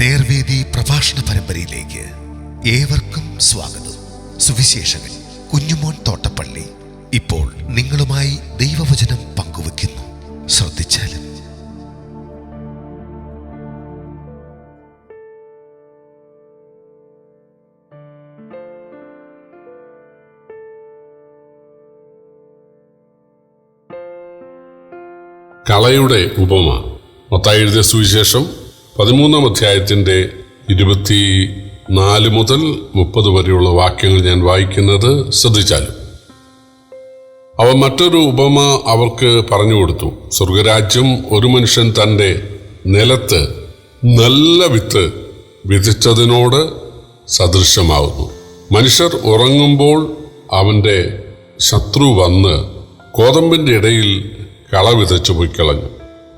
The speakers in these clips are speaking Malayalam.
നേർവേദി പ്രഭാഷണ പരമ്പരയിലേക്ക് ഏവർക്കും സ്വാഗതം. സുവിശേഷകൻ കുഞ്ഞുമോൻ തോട്ടപ്പള്ളി ഇപ്പോൾ നിങ്ങളുമായി ദൈവവചനം പങ്കുവെക്കുന്നു ശ്രദ്ധിച്ചാലും. കളയുടെ ഉപമ. മത്തായി എഴുതിയ സുവിശേഷം പതിമൂന്നാം അധ്യായത്തിന്റെ ഇരുപത്തി നാല് മുതൽ മുപ്പത് വരെയുള്ള വാക്യങ്ങൾ ഞാൻ വായിക്കുന്നത് ശ്രദ്ധിച്ചാലും. അവ മറ്റൊരു ഉപമ അവർക്ക് പറഞ്ഞു കൊടുത്തു. സ്വർഗരാജ്യം ഒരു മനുഷ്യൻ തന്റെ നിലത്ത് നല്ല വിത്ത് വിധിച്ചതിനോട് സദൃശമാവുന്നു മനുഷ്യർ ഉറങ്ങുമ്പോൾ അവന്റെ ശത്രു വന്ന് കോതമ്പിന്റെ ഇടയിൽ കള വിതച്ചു പോയി കളഞ്ഞു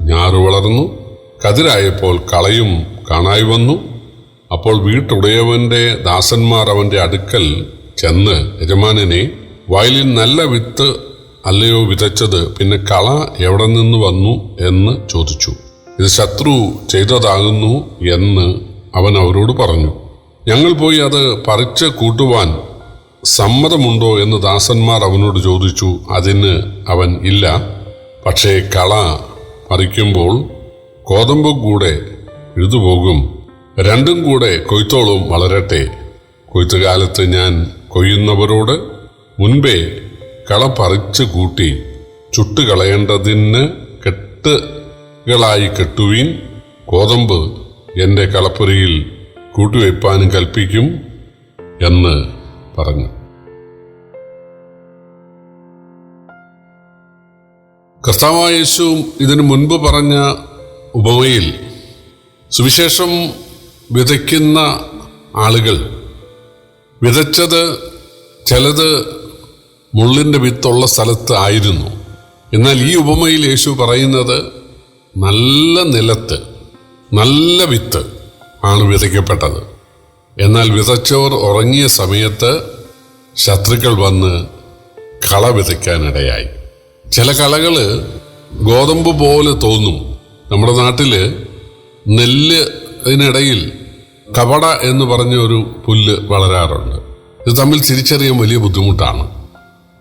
ഞാറ് വളർന്നു. കതിരായപ്പോൾ കളയും കാണായി വന്നു. അപ്പോൾ വീട്ടുടയവന്റെ ദാസന്മാർ അവന്റെ അടുക്കൽ ചെന്ന് യജമാനനെ വയലിൽ നല്ല വിത്ത് അല്ലയോ വിതച്ചത്? പിന്നെ കള എവിടെ നിന്ന് വന്നു? എന്ന് ചോദിച്ചു. ഇത് ശത്രു ചെയ്തതാകുന്നു എന്ന് അവൻ അവരോട് പറഞ്ഞു. ഞങ്ങൾ പോയി അത് പറിച്ച് കൂട്ടുവാൻ സമ്മതമുണ്ടോ? എന്ന് ദാസന്മാർ അവനോട് ചോദിച്ചു. അതിന് അവൻ ഇല്ല. പക്ഷേ കള പറിക്കുമ്പോൾ കോതമ്പ് കൂടെ എഴുതുപോകും. രണ്ടും കൂടെ കൊയ്ത്തോളും വളരട്ടെ. കൊയ്ത്തുകാലത്ത് ഞാൻ കൊയ്യുന്നവരോട് മുൻപേ കള പറിച്ചു കൂട്ടി ചുട്ടുകളയേണ്ടതിന് കെട്ടുകളായി കെട്ടുവീൻ കോതമ്പ് എന്റെ കളപ്പുരയിൽ കൂട്ടിവയ്പ്പാനും കൽപ്പിക്കും എന്ന് പറഞ്ഞു. കർത്താവായ യേശുവും ഇതിനു മുൻപ് പറഞ്ഞ ഉപമയിൽ സുവിശേഷം വിതയ്ക്കുന്ന ആളുകൾ വിതച്ചത് ചിലത് മുള്ളിന്റെ വിത്തുള്ള സ്ഥലത്ത് ആയിരുന്നു. എന്നാൽ ഈ ഉപമയിൽ യേശു പറയുന്നത് നല്ല നിലത്ത് നല്ല വിത്ത് ആണ് വിതയ്ക്കപ്പെട്ടത്. എന്നാൽ വിതച്ചവർ ഉറങ്ങിയ സമയത്ത് ശത്രുക്കൾ വന്ന് കള വിതയ്ക്കാനിടയായി. ചില കളകൾ ഗോതമ്പ് പോലെ തോന്നും. നമ്മുടെ നാട്ടിൽ നെല്ല് ഇതിനിടയിൽ കവട എന്ന് പറഞ്ഞ ഒരു പുല്ല് വളരാറുണ്ട്. ഇത് തമ്മിൽ തിരിച്ചറിയാൻ വലിയ ബുദ്ധിമുട്ടാണ്.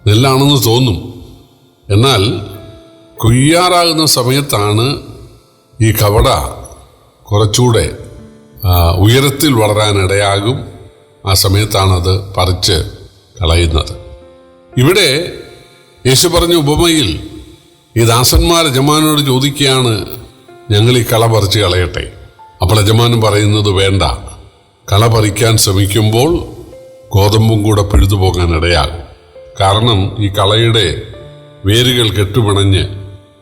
നെല്ലാണെന്ന് തോന്നും. എന്നാൽ കൊയ്യാറാകുന്ന സമയത്താണ് ഈ കവട കുറച്ചുകൂടെ ഉയരത്തിൽ വളരാനിടയാകും ആ സമയത്താണത് പറിച്ച് കളയുന്നത്. ഇവിടെ യേശു പറഞ്ഞ ഉപമയിൽ ഈ ദാസന്മാർ യജമാനോട് ചോദിക്കുകയാണ് ഞങ്ങൾ ഈ കള പറിച്ച് കളയട്ടെ. അപ്പോൾ യജമാനൻ പറയുന്നത് വേണ്ട. കള പറിക്കാൻ ശ്രമിക്കുമ്പോൾ ഗോതമ്പും കൂടെ പിഴുതു പോകാൻ ഇടയാകും. കാരണം ഈ കളയുടെ വേരുകൾ കെട്ടുപിണഞ്ഞ്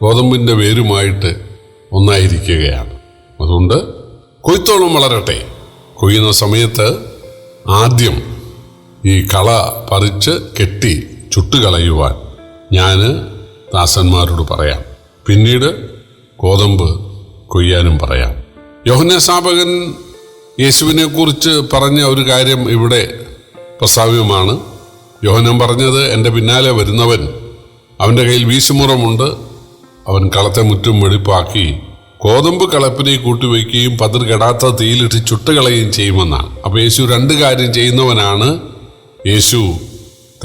ഗോതമ്പിന്റെ വേരുമായിട്ട് ഒന്നായിരിക്കുകയാണ്. അതുകൊണ്ട് കൊയ്ത്തോളം വളരട്ടെ. കൊയ്യുന്ന സമയത്ത് ആദ്യം ഈ കള പറിച്ച് കെട്ടി ചുട്ടുകളയുവാൻ ഞാൻ ദാസന്മാരോട് പറയാം. പിന്നീട് ഗോതമ്പ് കൊയ്യാനും പറയാം. യോഹന്ന സ്ഥാപകൻ യേശുവിനെ കുറിച്ച് പറഞ്ഞ ഒരു കാര്യം ഇവിടെ പ്രസ്താവ്യമാണ്. യോഹനം പറഞ്ഞത് എന്റെ പിന്നാലെ വരുന്നവൻ അവന്റെ കയ്യിൽ വീശുമുറമുണ്ട്. അവൻ കളത്തെ മുറ്റും വെടിപ്പാക്കി ഗോതമ്പ് കളപ്പിനെ കൂട്ടിവെക്കുകയും പതിർ കെടാത്ത തീയിലിട്ട് ചുട്ടുകളയുകയും ചെയ്യുമെന്നാണ്. അപ്പോൾ യേശു രണ്ട് കാര്യം ചെയ്യുന്നവനാണ്. യേശു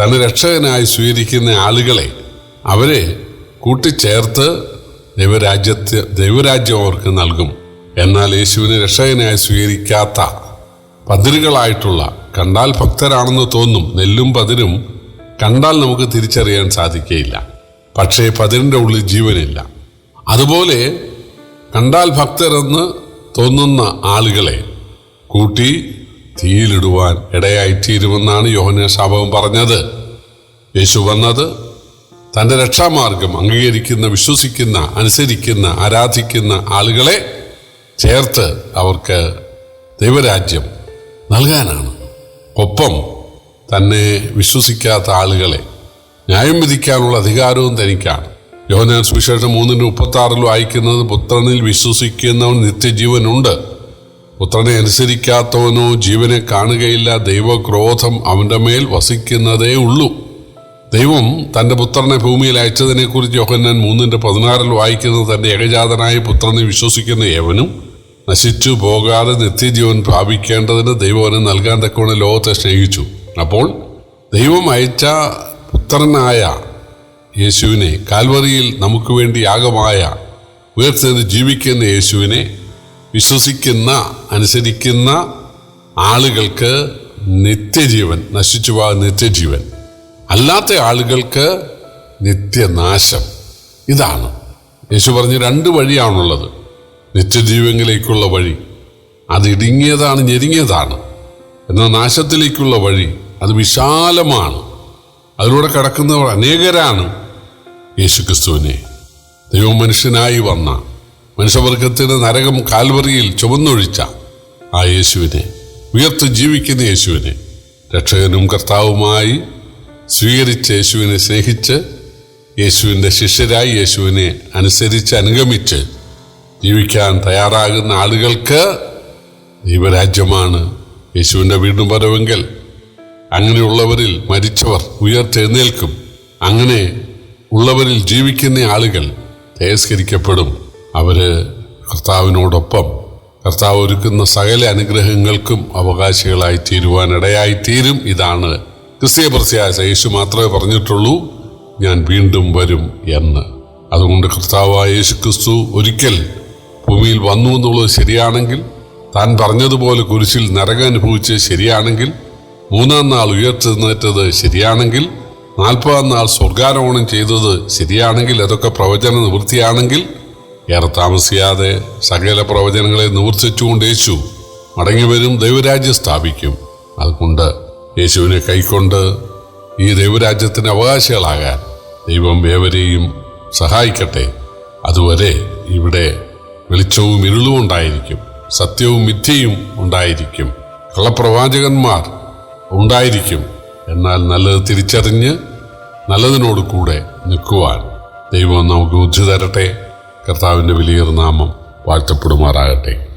തന്നെ രക്ഷകനായി സ്വീകരിക്കുന്ന ആളുകളെ അവരെ കൂട്ടിച്ചേർത്ത് ദൈവരാജ്യത്തെ ദൈവരാജ്യം അവർക്ക് നൽകും. എന്നാൽ യേശുവിനെ രക്ഷകനായി സ്വീകരിക്കാത്ത പതിരുകളായിട്ടുള്ള കണ്ടാൽ ഭക്തരാണെന്ന് തോന്നും നെല്ലും പതിരും കണ്ടാൽ നമുക്ക് തിരിച്ചറിയാൻ സാധിക്കുകയില്ല പക്ഷേ പതിരിന്റെ ഉള്ളിൽ ജീവനില്ല. അതുപോലെ കണ്ടാൽ ഭക്തരെന്ന് തോന്നുന്ന ആളുകളെ കൂട്ടി തീയിലിടുവാൻ ഇടയായിത്തീരുമെന്നാണ് യോഹന ശാപം പറഞ്ഞത്. യേശു വന്നത് തന്റെ രക്ഷാമാർഗം അംഗീകരിക്കുന്ന വിശ്വസിക്കുന്ന അനുസരിക്കുന്ന ആരാധിക്കുന്ന ആളുകളെ ചേർത്ത് അവർക്ക് ദൈവരാജ്യം നൽകാനാണ്. ഒപ്പം തന്നെ വിശ്വസിക്കാത്ത ആളുകളെ ന്യായം വിധിക്കാനുള്ള അധികാരവും തനിക്കാണ്. യോഹനാൻ സുവിശേഷം മൂന്നിന് മുപ്പത്തി ആറിൽ വായിക്കുന്നത് പുത്രനിൽ വിശ്വസിക്കുന്നവൻ നിത്യജീവനുണ്ട്. പുത്രനെ അനുസരിക്കാത്തവനോ ജീവനെ കാണുകയില്ല. ദൈവക്രോധം അവന്റെ മേൽ വസിക്കുന്നതേ ഉള്ളൂ. ദൈവം തന്റെ പുത്രനെ ഭൂമിയിൽ അയച്ചതിനെക്കുറിച്ച് യോഹന്നാൻ മൂന്നിന്റെ പതിനാറിൽ വായിക്കുന്നത് തന്റെ ഏകജാതനായ പുത്രനെ വിശ്വസിക്കുന്ന ഏവനും നശിച്ചു പോകാതെ നിത്യജീവൻ പ്രാപിക്കേണ്ടതിന് ദൈവം അവന് നൽകാൻ തക്കവണ്ണം ലോകത്തെ സ്നേഹിച്ചു. അപ്പോൾ ദൈവം അയച്ച പുത്രനായ യേശുവിനെ കാൽവറിയിൽ നമുക്ക് വേണ്ടി യാഗമായ ഉയർച്ചത് ജീവിക്കുന്ന യേശുവിനെ വിശ്വസിക്കുന്ന അനുസരിക്കുന്ന ആളുകൾക്ക് നിത്യജീവൻ നശിച്ചു പോകാൻ നിത്യജീവൻ. അല്ലാത്ത ആളുകൾക്ക് നിത്യനാശം. ഇതാണ്. യേശു പറഞ്ഞ രണ്ട് വഴിയാണുള്ളത്. നിത്യജീവങ്ങളിലേക്കുള്ള വഴി. അത് ഇടുങ്ങിയതാണ് ഞെരുങ്ങിയതാണ്. എന്നാൽ നാശത്തിലേക്കുള്ള വഴി അത് വിശാലമാണ്. അതിലൂടെ കടക്കുന്നവർ അനേകരാണ്. യേശുക്രിസ്തുവിനെ. ദൈവം മനുഷ്യനായി വന്ന മനുഷ്യവർഗത്തിന് നരകം കാൽവറിയിൽ ചുമന്നൊഴിച്ച ആ യേശുവിനെ ഉയർത്ത് ജീവിക്കുന്ന യേശുവിനെ രക്ഷകനും കർത്താവുമായി സ്വീകരിച്ച യേശുവിനെ സ്നേഹിച്ച് യേശുവിന്റെ ശിഷ്യരായി യേശുവിനെ അനുസരിച്ച് അനുഗമിച്ച് ജീവിക്കാൻ തയ്യാറാകുന്ന ആളുകൾക്ക് ദൈവരാജ്യമാണ് യേശുവിന്റെ വീണ്ടും വരവെങ്കിൽ അങ്ങനെയുള്ളവരിൽ മരിച്ചവർ ഉയർത്തെഴുന്നേൽക്കും. അങ്ങനെ ഉള്ളവരിൽ ജീവിക്കുന്ന ആളുകൾ തേസ്കരിക്കപ്പെടും അവർ കർത്താവിനോടൊപ്പം കർത്താവ് ഒരുക്കുന്ന സകല അനുഗ്രഹങ്ങൾക്കും അവകാശികളായി തീരുവാനിടയായി തീരും ഇതാണ് ക്രിസ്തീയ യേശു മാത്രമേ പറഞ്ഞിട്ടുള്ളൂ ഞാൻ വീണ്ടും വരും എന്ന്. അതുകൊണ്ട് കർത്താവായ യേശു ക്രിസ്തു ഒരിക്കൽ ഭൂമിയിൽ വന്നു എന്നുള്ളത് ശരിയാണെങ്കിൽ താൻ പറഞ്ഞതുപോലെ കുരിശിൽ നരകം അനുഭവിച്ചത് ശരിയാണെങ്കിൽ മൂന്നാം നാൾ ഉയർത്തെഴുന്നേറ്റത് ശരിയാണെങ്കിൽ നാൽപ്പതാം നാൾ സ്വർഗാരോഹണം ചെയ്തത് ശരിയാണെങ്കിൽ അതൊക്കെ പ്രവചന നിവൃത്തിയാണെങ്കിൽ ഏറെ താമസിയാതെ സകല പ്രവചനങ്ങളെ നിവർത്തിച്ചുകൊണ്ട് യേശു മടങ്ങി വരും ദൈവരാജ്യം സ്ഥാപിക്കും. അതുകൊണ്ട് യേശുവിനെ കൈക്കൊണ്ട് ഈ ദൈവരാജ്യത്തിന് അവകാശികളാകാൻ ദൈവം ഏവരെയും സഹായിക്കട്ടെ. അതുവരെ ഇവിടെ വെളിച്ചവും ഇരുളും ഉണ്ടായിരിക്കും സത്യവും മിഥ്യയും ഉണ്ടായിരിക്കും കള്ളപ്രവാചകന്മാർ ഉണ്ടായിരിക്കും. എന്നാൽ നല്ലത് തിരിച്ചറിഞ്ഞ് നല്ലതിനോട് കൂടെ നിൽക്കുവാൻ ദൈവം നമുക്ക് ബുദ്ധി തരട്ടെ. കർത്താവിന്റെ വലിയൊരു നാമം വാഴ്ത്തപ്പെടുമാറാകട്ടെ.